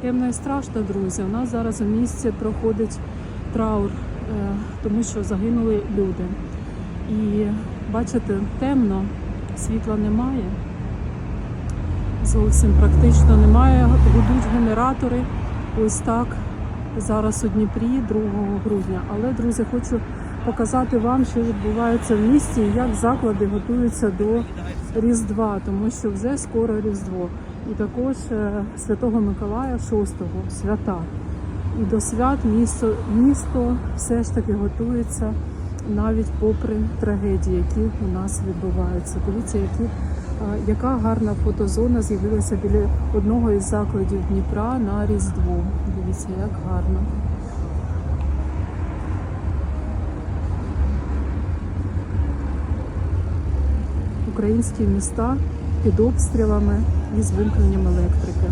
Темно і страшно, друзі. У нас зараз у місті проходить траур, е, тому що загинули люди. І бачите, темно, світла немає. Зовсім практично немає. Гудуть генератори. Ось так зараз у Дніпрі 2 грудня. Але, друзі, хочу показати вам, що відбувається в місті і як заклади готуються до Різдва, тому що вже скоро Різдво. І також е, Святого Миколая 6-го свята. І до свят місто, місто все ж таки готується навіть попри трагедії, які у нас відбуваються. Дивіться, які, е, яка гарна фотозона з'явилася біля одного із закладів Дніпра на Різдво. Дивіться, як гарно. Українські міста під обстрілами і з вимкненням електрики.